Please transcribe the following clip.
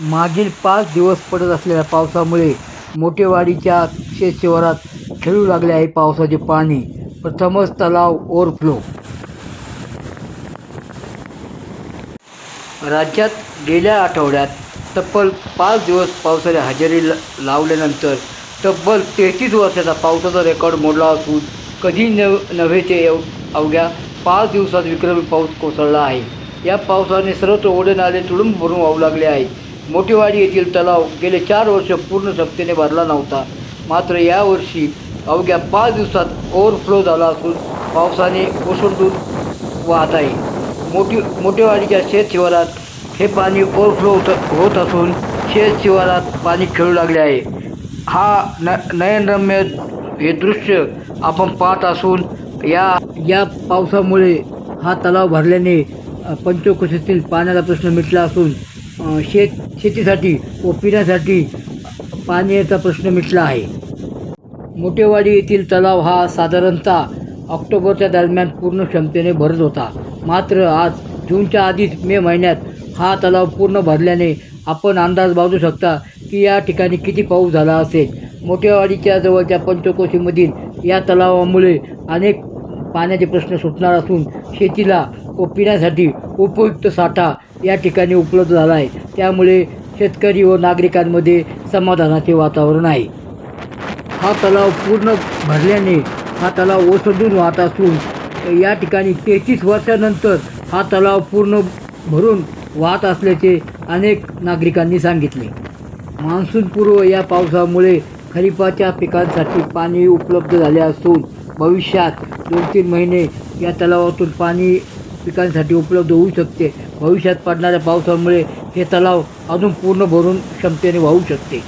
मागील पाच दिवस पडत असलेल्या पावसामुळे मोठेवाडीच्या शेतशिवारात खेळू लागले आहे पावसाचे पाणी. प्रथमच तलाव ओव्हरफ्लो राज्यात गेल्या आठवड्यात तब्बल पाच दिवस पावसाने हजेरी ल लावल्यानंतर तब्बल तेहतीस वर्षाचा पावसाचा रेकॉर्ड मोडला असून कधी नव नव्हे ते एव अवघ्या पाच दिवसात विक्रमी पाऊस कोसळला आहे. या पावसाने सर्वत्र ओढे नाले तुडुंब भरून वाहू लागले आहेत. मोठेवाडी येथील तलाव गेले चार वर्ष पूर्ण क्षमतेने भरला नव्हता. मात्र यावर्षी अवघ्या पाच दिवसात ओव्हरफ्लो झाला असून पावसाने ओसंडून वाहत आहे. मोठी मोठेवाडीच्या शेत शिवारात हे पाणी ओव्हरफ्लो होत होत असून शेत शिवारात पाणी खेळू लागले आहे. हा न नयनरम्य हे दृश्य आपण पाहत असून या या पावसामुळे हा तलाव भरल्याने पंचकोशीतील पाण्याचा प्रश्न मिटला असून शेत शेतीसाठी व पिण्यासाठी पाण्याचा प्रश्न मिटला आहे. मोठेवाडी येथील तलाव हा साधारणतः ऑक्टोबरच्या दरम्यान पूर्ण क्षमतेने भरत होता. मात्र आज जूनच्या आधीच मे महिन्यात हा तलाव पूर्ण भरल्याने आपण अंदाज बांधू शकता की या ठिकाणी किती पाऊस झाला असेल. मोठेवाडीच्या जवळच्या पंचकोशीमधील या तलावामुळे अनेक पाण्याचे प्रश्न सुटणार असून शेतीला व पिण्यासाठी उपयुक्त साठा या ठिकाणी उपलब्ध झाला आहे. त्यामुळे शेतकरी व नागरिकांमध्ये समाधानाचे वातावरण आहे. हा तलाव पूर्ण भरल्याने हा तलाव ओसंडून वाहत असून या ठिकाणी तेहतीस वर्षानंतर हा तलाव पूर्ण भरून वाहत असल्याचे अनेक नागरिकांनी सांगितले. मान्सूनपूर्व या पावसामुळे खरीपाच्या पिकांसाठी पाणी उपलब्ध झाले असून भविष्यात दोन तीन महिने या तलावातून पाणी पिकांसाठी उपलब्ध होऊ शकते. भविष्यात पडणाऱ्या पावसामुळे हे तलाव अजून पूर्ण भरून क्षमतेने वाहू शकते.